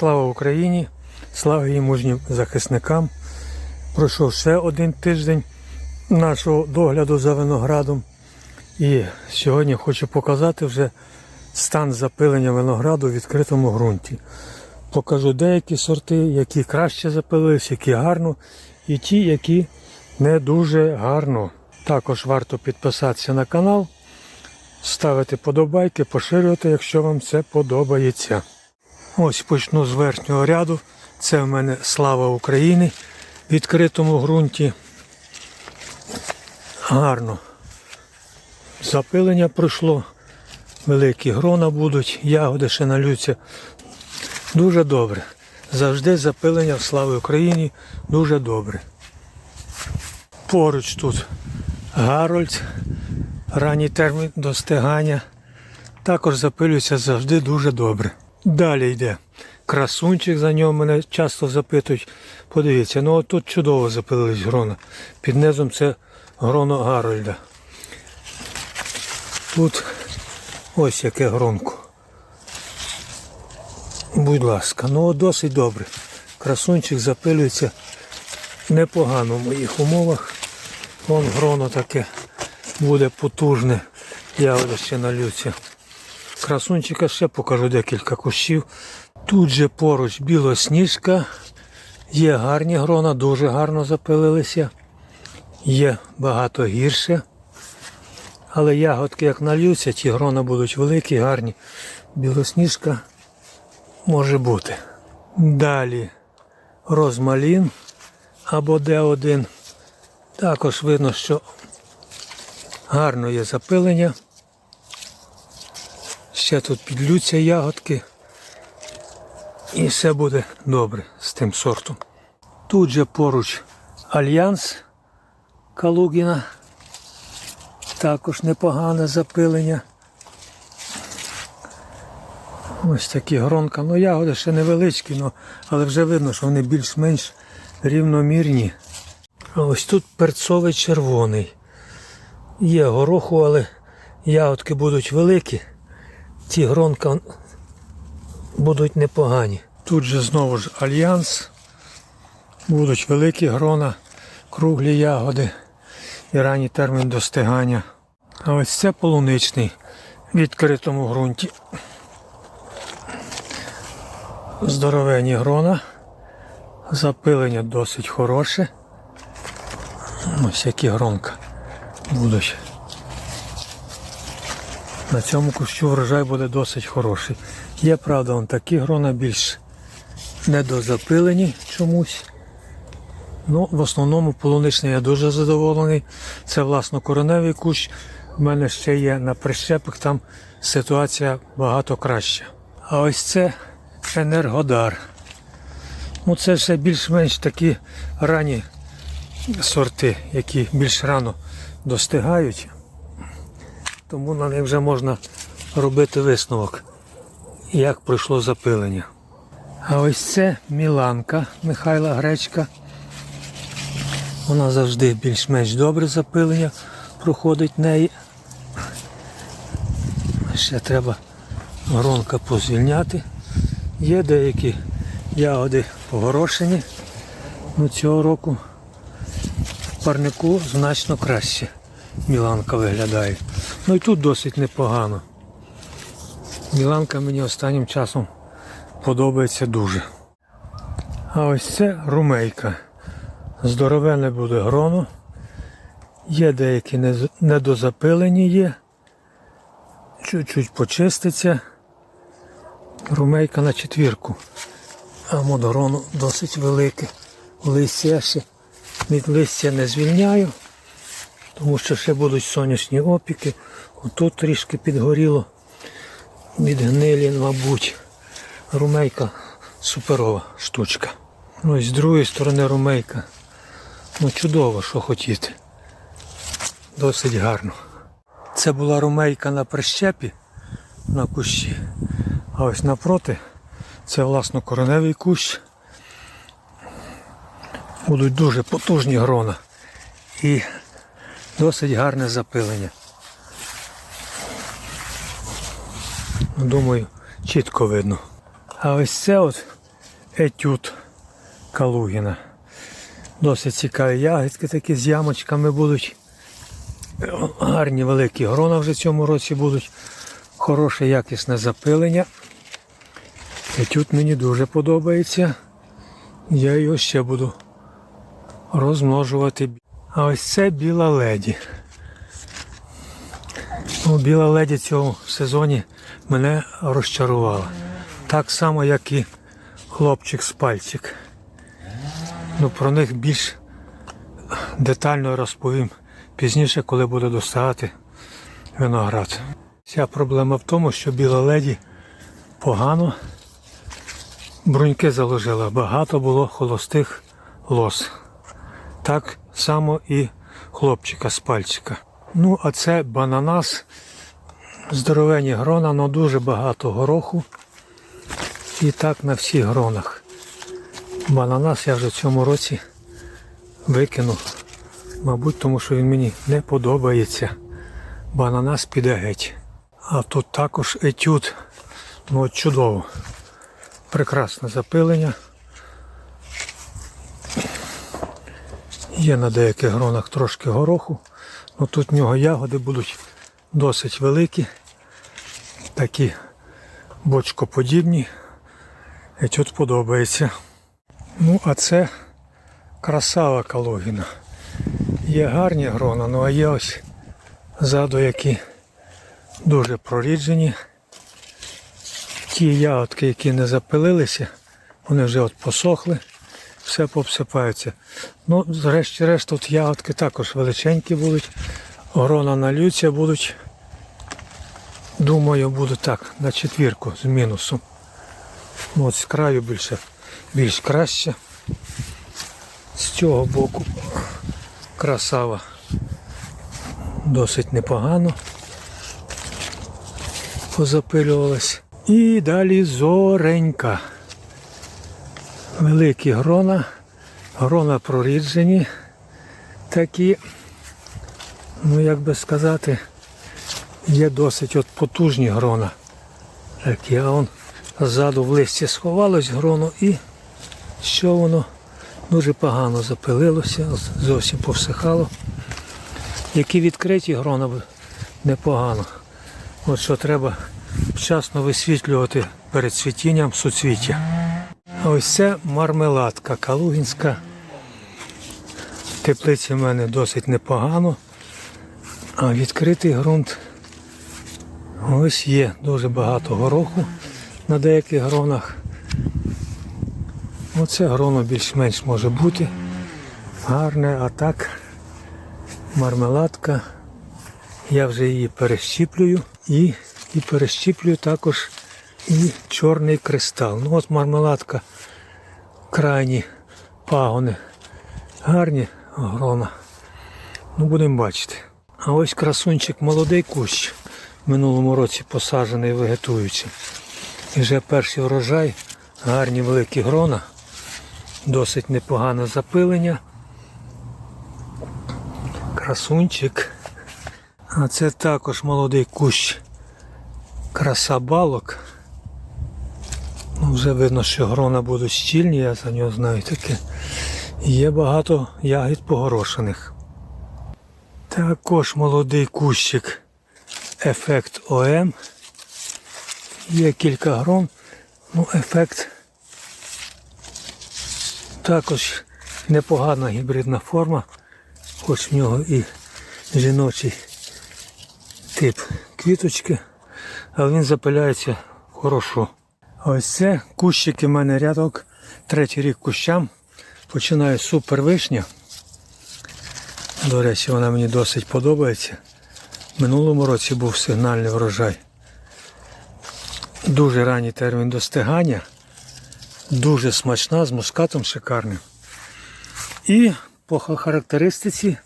Слава Україні! Слава її мужнім захисникам! Пройшов ще один тиждень нашого догляду за виноградом. І сьогодні хочу показати вже стан запилення винограду в відкритому ґрунті. Покажу деякі сорти, які краще запилились, які гарно, і ті, які не дуже гарно. Також варто підписатися на канал, ставити подобайки, поширювати, якщо вам це подобається. Ось почну з верхнього ряду. Це в мене слава України в відкритому ґрунті. Гарно. Запилення пройшло, великі грона будуть, ягоди ще налються. Дуже добре. Завжди запилення в славі Україні дуже добре. Поруч тут Гарольд, ранній термін достигання. Також запилюється завжди дуже добре. Далі йде красунчик, за нього мене часто запитують. Подивіться, ну от тут чудово запилились грона. Під низом це гроно Гарольда. Тут ось яке гронко. Будь ласка, ну досить добре. Красунчик запилюється непогано в моїх умовах. Вон гроно таке буде потужне. Ягоди ще налються. Красунчика ще покажу декілька кущів. Тут же поруч білосніжка. Є гарні грона, дуже гарно запилилися. Є багато гірше. Але ягодки як нальються, ті грона будуть великі, гарні. Білосніжка може бути. Далі розмалін або Д1. Також видно, що гарно є запилення. Ще тут підлються ягодки. І все буде добре з тим сортом. Тут же поруч Альянс Калугіна. Також непогане запилення. Ось такі гронка. Ну ягоди ще невеличкі, ну, але вже видно, що вони більш-менш рівномірні. А ось тут перцовий червоний. Є гороху, але ягодки будуть великі. Ті гронка будуть непогані. Тут же знову ж альянс. Будуть великі грона, круглі ягоди і ранній термін достигання. А ось це полуничний в відкритому ґрунті. Здоровенні грона. Запилення досить хороше. Ось які гронка будуть. На цьому кущу врожай буде досить хороший. Є, правда, вон такі грона більш недозапилені чомусь. Ну, в основному полуничний я дуже задоволений. Це власно кореневий кущ. У мене ще є на прищепах, там ситуація багато краща. А ось це енергодар. Ну, це ще більш-менш такі ранні сорти, які більш рано достигають. Тому на них вже можна робити висновок, як пройшло запилення. А ось це Міланка Михайла Гречка. Вона завжди більш-менш добре запилення проходить неї. Ще треба гронка позвільняти. Є деякі ягоди погорошені. Ну, цього року в парнику значно краще Міланка виглядає. Ну і тут досить непогано. Міланка мені останнім часом подобається дуже. А ось це румейка. Здоровене буде гроно. Є деякі недозапилені є. Чуть-чуть почиститься. Румейка на четвірку. А модгроно досить велике. Листя ще від листя не звільняю, тому що ще будуть сонячні опіки. Отут трішки підгоріло. Від гнилі, мабуть. Румейка суперова штучка. Ну і з другої сторони румейка. Ну чудово, що хотіти. Досить гарно. Це була румейка на прищепі на кущі. А ось напроти це власно кореневий кущ. Будуть дуже потужні грона і досить гарне запилення. Думаю, чітко видно. А ось це от етюд Калугіна. Досить цікаві ягідки такі з ямочками будуть. Гарні великі грона вже цьому році будуть. Хороше якісне запилення. Етюд мені дуже подобається. Я його ще буду розмножувати. А ось це біла леді. Ну, біла леді цього сезоні мене розчарувала. Так само, як і хлопчик з пальчик. Ну, про них більш детально розповім пізніше, коли буду доставати виноград. Вся проблема в тому, що біла леді погано бруньки заложила. Багато було холостих лос. Так само і хлопчика з пальчика. Ну, а це бананас. Здоровені грона, але дуже багато гороху. І так на всіх гронах. Бананас я вже в цьому році викинув. Мабуть, тому що він мені не подобається. Бананас піде геть. А тут також етюд. Ну от чудово. Прекрасне запилення. Є на деяких гронах трошки гороху. Ну тут в нього ягоди будуть досить великі. Такі бочкоподібні. Етюд подобається. Ну, а це красава Калугіна. Є гарні грона, ну а є ось ззаду, які дуже проріджені. Ті ягодки, які не запилилися, вони вже от посохли, все попсипаються. Ну, зрешті-решт, тут ягодки також величенькі будуть, грона налються будуть. Думаю, будуть так, на четвірку з мінусом. Ну, От з краю більше, більш краще. З цього боку красава досить непогано позапилювалась. І далі зоренька. Великі грона, грона проріджені такі, ну як би сказати, є досить от потужні грона. Такі, а он ззаду в листі сховалось гроно і що воно дуже погано запилилося, зовсім повсихало. Які відкриті грона непогано. От що треба вчасно висвітлювати перед цвітінням суцвіття. Ось це мармеладка калугінська. Теплиці в мене досить непогано. А відкритий ґрунт ось є дуже багато гороху на деяких гронах. Оце гроно більш-менш може бути. Гарне, а так мармеладка. Я вже її перещіплюю і, і перещіплюю також і чорний кристал. Ну от мармеладка, крайні пагони. Гарні грона. Ну будемо бачити. А ось красунчик молодий кущ. В минулому році посаджений вегетуючи. І вже перший врожай, гарні великі грона, досить непогане запилення. Красунчик. А це також молодий кущ краса балок. Ну, вже видно, що грона будуть щільні, я за нього знаю таке. Є багато ягід погорошених. Також молодий кущик ефект ОМ. Є кілька грон, ну ефект також непогана гібридна форма, хоч в нього і жіночий тип квіточки, але він запиляється хорошо. Ось це кущики в мене рядок, третій рік кущам. Починаю з супер вишня. До речі, вона мені досить подобається. Минулому році був сигнальний врожай. Дуже ранній термін достигання. Дуже смачна, з мускатом шикарним. І по характеристиці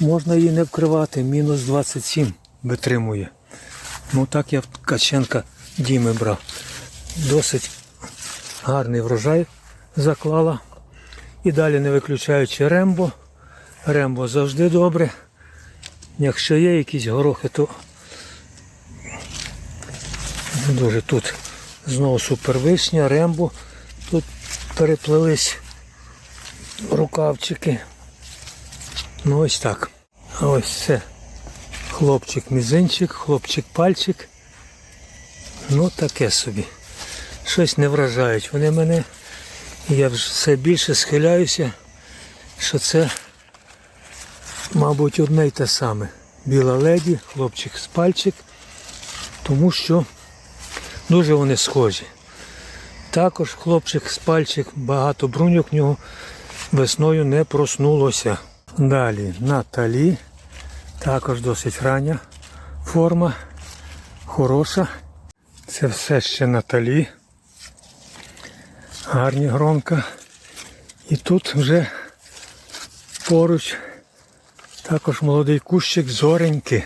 можна її не вкривати. Мінус 27 витримує. Ну так я Каченка Діми брав. Досить гарний врожай заклала. І далі не виключаючи рембо. Рембо завжди добре. Якщо є якісь горохи, то дуже тут знову супервишня, рембо. Тут переплились рукавчики. Ну ось так. Ось це хлопчик мізинчик, хлопчик пальчик. Ну таке собі. Щось не вражають. Вони мене. Я все більше схиляюся, що це, мабуть, одне й те саме. Біла леді, хлопчик з пальчик, тому що дуже вони схожі. Також хлопчик з пальчик, багато бруньок в нього весною не проснулося. Далі Наталі, також досить рання форма, хороша. Це все ще Наталі. Гарні гронка. І тут вже поруч також молодий кущик зореньки.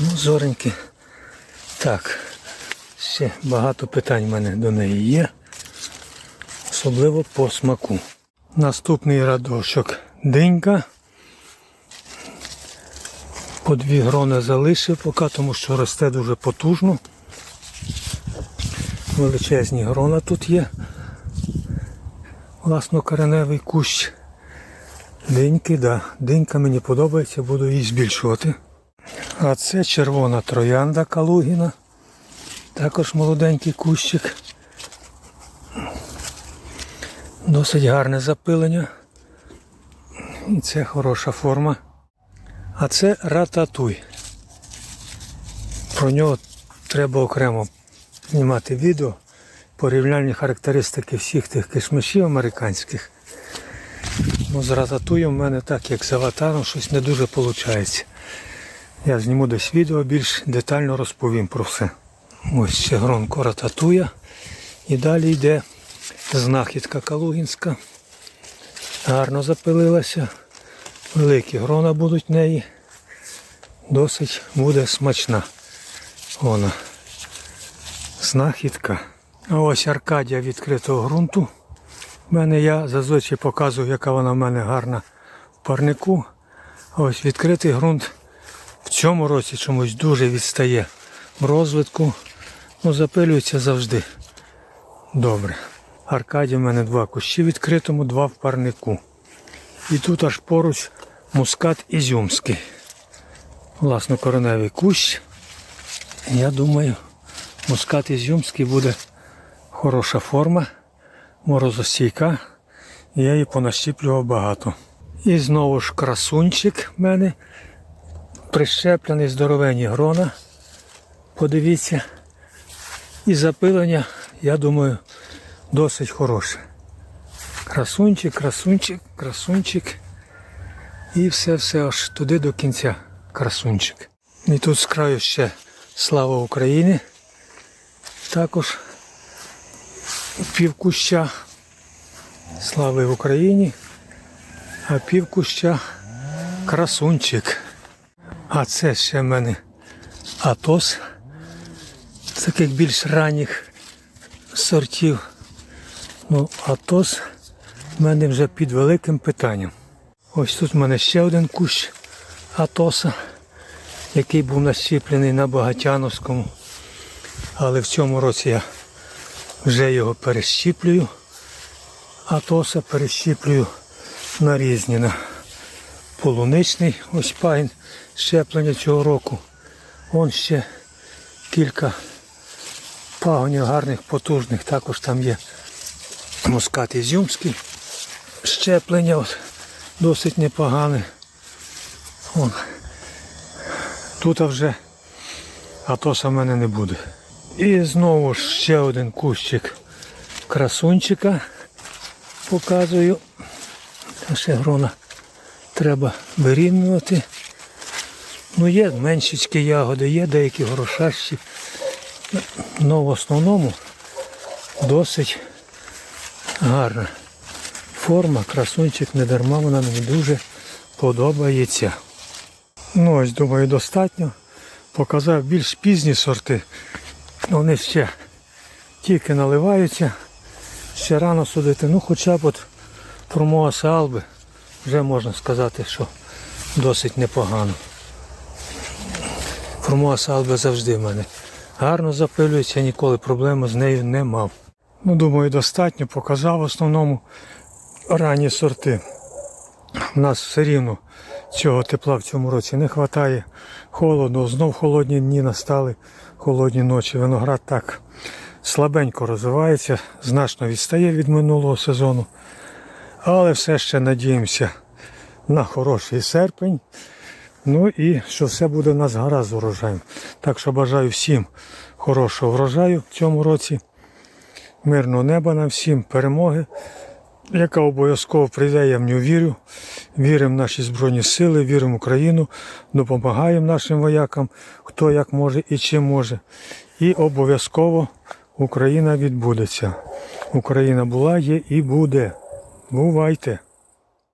Ну, зореньки. Так, ще багато питань в мене до неї є. Особливо по смаку. Наступний радочок динька. По дві грони залишив поки, тому що росте дуже потужно. Величезні грона тут є. Власнокореневий кущ. Диньки, да. Динька мені подобається, буду її збільшувати. А це червона троянда Калугіна. Також молоденький кущик. Досить гарне запилення. І це хороша форма. А це рататуй. Про нього треба окремо знімати відео. Порівняльні характеристики всіх тих кишмишів американських. Ну, з рататуєм в мене так, як з аватаром, щось не дуже виходить. Я зніму десь відео, більш детально розповім про все. Ось ще гронко рататуя. І далі йде знахідка Калугінська. Гарно запилилася. Великі грона будуть в неї. Досить буде смачна. Вона. Знахідка. Ось Аркадія відкритого ґрунту. У мене я зазвичай показую, яка вона в мене гарна в парнику. Ось відкритий ґрунт в цьому році чомусь дуже відстає в розвитку. Ну, запилюється завжди. Добре. Аркадій в мене два кущі в відкритому, два в парнику. І тут аж поруч мускат ізюмський. Власнокореневий кущ. Я думаю, мускат ізюмський буде хороша форма, морозостійка. Я її понащіплював багато. І знову ж красунчик в мене. Прищеплений здоровенні грона. Подивіться. І запилення, я думаю, досить хороше. Красунчик, красунчик, красунчик. І все-все аж туди до кінця красунчик. І тут з краю ще слава Україні. Також півкуща слави в Україні, а півкуща красунчик. А це ще в мене Атос таких більш ранніх сортів. Ну, Атос в мене вже під великим питанням. Ось тут в мене ще один кущ Атоса, який був нащіплений на Багатяновському. Але в цьому році я вже його перещіплюю. Атоса перещіплюю на різні. На полуничний ось пагін щеплення цього року. Вон ще кілька пагонів гарних, потужних. Також там є мускат ізюмський. Щеплення от, досить непогане. Тут вже атоса в мене не буде. І знову ж ще один кущик красунчика показую. Ще грона треба вирівнювати. Ну є меншечкі ягоди, є деякі горошащі. Ну в основному досить гарна форма, красунчик не дарма, вона мені дуже подобається. Ну ось думаю достатньо. Показав більш пізні сорти. Вони ще тільки наливаються. Ще рано судити. Ну хоча б от промоаса алби вже можна сказати, що досить непогано. Формуаса алби завжди в мене гарно запилюється, ніколи проблеми з нею не мав. Ну, думаю, достатньо показав в основному ранні сорти. У нас все рівно цього тепла в цьому році не вистачає. Холодно, знов холодні дні настали, холодні ночі. Виноград так слабенько розвивається, значно відстає від минулого сезону. Але все ще надіємося на хороший серпень. Ну і що все буде в нас гаразд з урожаєм. Так що бажаю всім хорошого врожаю в цьому році, мирного неба нам всім, перемоги, яка обов'язково прийде, я в нього вірю. Віримо в наші Збройні Сили, віримо в Україну, допомагаємо нашим воякам, хто як може і чим може. І обов'язково Україна відбудеться. Україна була, є і буде. Бувайте!